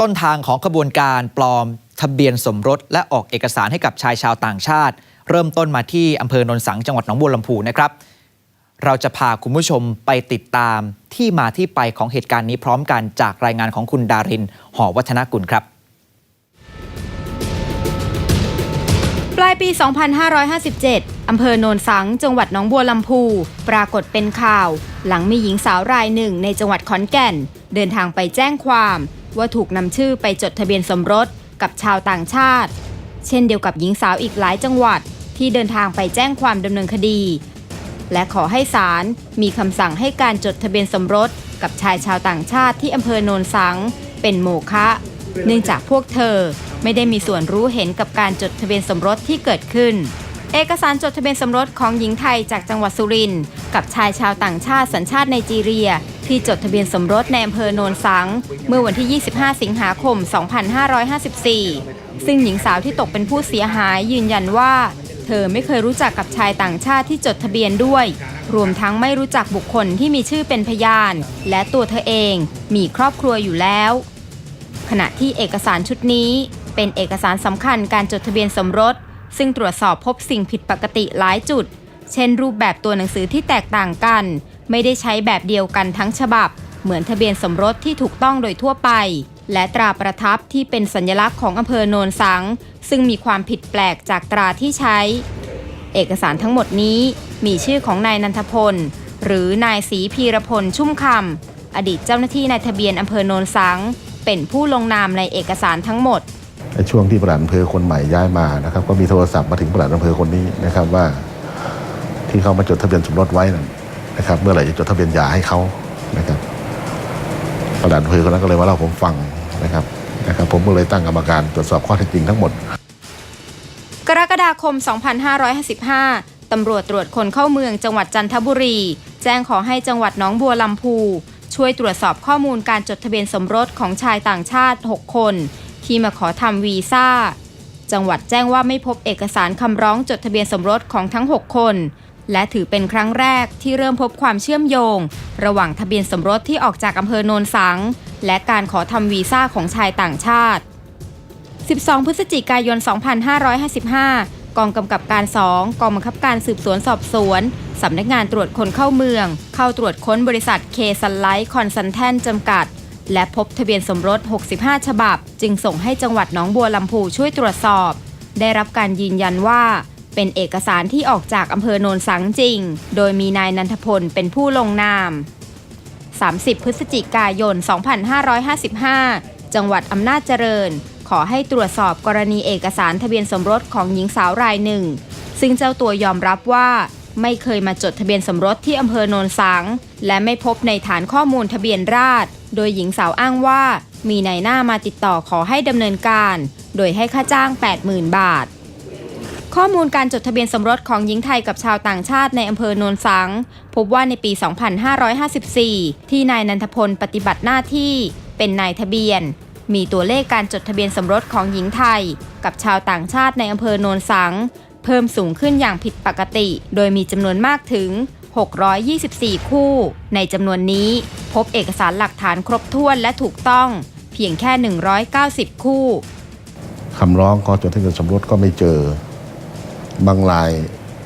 ต้นทางของขบวนการปลอม ทะเบียนสมรส และออกเอกสารให้กับชายชาวต่างชาติ เริ่มต้นมาที่อำเภอโนนสังจังหวัดหนองบัวลำพูนะครับเราจะพาคุณผู้ชมไปติดตามที่มาที่ไปของเหตุการณ์นี้พร้อมกันจากรายงานของคุณดาริน หอวัฒนกุลครับ ปลายปี 2557 อำเภอโนนสัง จังหวัดหนองบัวลำพู ปรากฏเป็นข่าว หลังมีหญิงสาวรายหนึ่งในจังหวัดขอนแก่น เดินทางไปแจ้งความ ว่าถูกนำชื่อไปจดทะเบียนสมรสกับชาวต่างชาติ เช่นเดียวกับหญิงสาวอีกหลายจังหวัดที่เดินทางไปแจ้งความดำเนินคดี และขอให้ศาลมีคำสั่งให้การจดทะเบียนสมรสกับชายชาวต่างชาติที่อำเภอโนนสัง เป็นโมฆะเนื่องจากพวกเธอไม่ได้มีส่วนรู้เห็นกับการจดทะเบียนสมรสที่เกิดขึ้น เอกสารจดทะเบียนสมรสของหญิงไทยจากจังหวัดสุรินทร์กับชายชาวต่างชาติสัญชาติไนจีเรีย ที่จดทะเบียนสมรสในอำเภอโนนสัง เมื่อวันที่ 25 สิงหาคม 2554 ซึ่งหญิงสาวที่ตกเป็นผู้เสียหายยืนยันว่า เธอไม่เคยรู้จักกับชายต่างชาติที่จดทะเบียนด้วย รวมทั้งไม่รู้จักบุคคลที่มีชื่อเป็นพยาน และตัวเธอเองมีครอบครัวอยู่แล้ว ขณะที่เอกสารชุดนี้ เป็นเอกสารสำคัญการจดทะเบียนสมรส ซึ่งตรวจสอบพบสิ่งผิดปกติหลายจุด เช่นรูปแบบตัวหนังสือที่แตกต่างกัน ไม่ได้ใช้แบบเดียวกันทั้งฉบับ เหมือนทะเบียนสมรสที่ถูกต้องโดยทั่วไป และตราประทับที่เป็นสัญลักษณ์ของอำเภอโนนสัง ซึ่งมีความผิดแปลกจากตราที่ใช้ เอกสารทั้งหมดนี้มีชื่อของนายนันทพล หรือนายศรีพีรพลชุ่มคำอดีตเจ้าหน้าที่นายทะเบียนอำเภอโนนสัง เป็นผู้ลงนามในเอกสารทั้งหมด ช่วงที่ปลัดอำเภอคนใหม่ย้ายมานะครับ ก็มีโทรศัพท์มาถึงปลัดอำเภอคนนี้นะครับว่า ที่เขามาจดทะเบียนสมรสไว้นะครับ เมื่อไหร่จะจดทะเบียนหย่าให้เขานะครับปลัดอำเภอคนนั้นก็เลยมาเล่าผมฟังนะครับนะครับ ผมก็เลยตั้งกรรมการตรวจสอบข้อเท็จจริงทั้งหมด กรกฎาคม 2555ตำรวจตรวจคนเข้าเมืองจังหวัดจันทบุรี แจ้งขอให้จังหวัดหนองบัวลำพูช่วยตรวจสอบข้อมูลการจดทะเบียนสมรสของชายต่างชาติ 6 คน ที่มาขอทำวีซ่า จังหวัดแจ้งว่าไม่พบเอกสารคำร้องจดทะเบียนสมรสของทั้ง 6 คน และถือเป็นครั้งแรกที่เริ่มพบความเชื่อมโยง ระหว่างทะเบียนสมรสที่ออกจากอำเภอโนนสัง และการขอทำวีซ่าของชายต่างชาติ 12 พฤศจิกายน 2555กองกำกับการ 2 กองบังคับการสืบสวนสอบสวน สำนักงานตรวจคนเข้าเมือง เข้าตรวจค้นบริษัทเคซันไลท์คอนซัลแทนจำกัด และพบทะเบียนสมรส 65 ฉบับ จึงส่งให้จังหวัดหนองบัวลำพูช่วยตรวจสอบ ได้รับการยืนยันว่า เป็นเอกสารที่ออกจากอำเภอโนนสังจริง โดยมีนายนันทพลเป็นผู้ลงนาม 30 พฤศจิกายน 2555 จังหวัดอำนาจเจริญ ขอให้ตรวจสอบกรณีเอกสารทะเบียนสมรสของหญิงสาวรายหนึ่ง ซึ่งเจ้าตัวยอมรับว่าไม่เคยมาจดทะเบียนสมรสที่อำเภอโนนสัง และไม่พบในฐานข้อมูลทะเบียนราษฎร โดยหญิงสาวอ้างว่า มีนายหน้ามาติดต่อขอให้ดำเนินการ โดยให้ค่าจ้าง 80,000 บาท ข้อมูลการจดทะเบียนสมรสของหญิงไทยกับชาวต่างชาติในอำเภอโนนสัง พบว่าในปี 2554 ที่นายนันทพลปฏิบัติหน้าที่ เป็นนายทะเบียน มีตัวเลขการจดทะเบียนสมรสของหญิงไทย กับชาวต่างชาติในอำเภอโนนสัง เพิ่มสูงขึ้นอย่างผิดปกติ โดยมีจำนวนมากถึง 624 คู่ ในจำนวนนี้ พบเอกสารหลักฐานครบถ้วนและถูกต้อง เพียงแค่ 190 คู่คำร้องขอจดทะเบียนสมรสก็ไม่เจอบางราย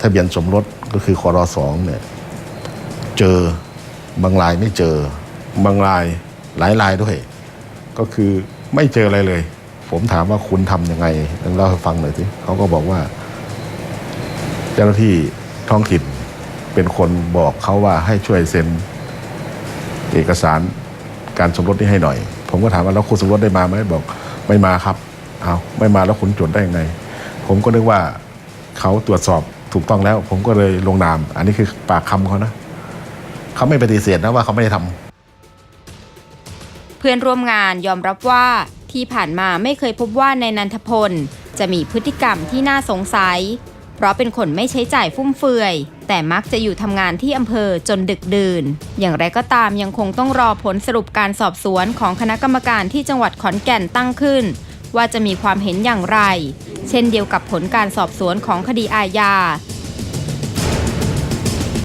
ทะเบียนสมรสก็คือคอรสองเนี่ยเจอบางรายไม่เจอบางรายหลายรายด้วย ก็คือไม่เจออะไรเลย ผมถามว่าคุณทำยังไงลองเล่าให้ฟังหน่อยสิเขาก็บอกว่า เจ้าหน้าที่ท้องถิ่นเป็นคนบอกเขาว่าให้ช่วยเซ็น เอกสารการสมรสนี้ให้หน่อย ผมก็ถามว่าแล้วคุณสมรสได้มาไหมบอกไม่มาครับเอาไม่มาแล้วคุณจดได้ยังไง ผมก็นึกว่าเขาตรวจสอบถูกต้องแล้ว ผมก็เลยลงนาม อันนี้คือปากคำเขานะเขาไม่ปฏิเสธนะว่าเขาไม่ได้ทำเพื่อนร่วมงานยอมรับว่าที่ผ่านมาไม่เคยพบว่าในนันทพล จะมีพฤติกรรมที่น่าสงสัย ราะเป็นคนไม่ใช้จ่ายฟุ่มเฟือย แต่มักจะอยู่ทำงานที่อำเภอจนดึกดื่น อย่างไรก็ตามยังคงต้องรอผลสรุปการสอบสวนของคณะกรรมการที่จังหวัดขอนแก่นตั้งขึ้น ว่าจะมีความเห็นอย่างไร เช่นเดียวกับผลการสอบสวนของคดีอาญา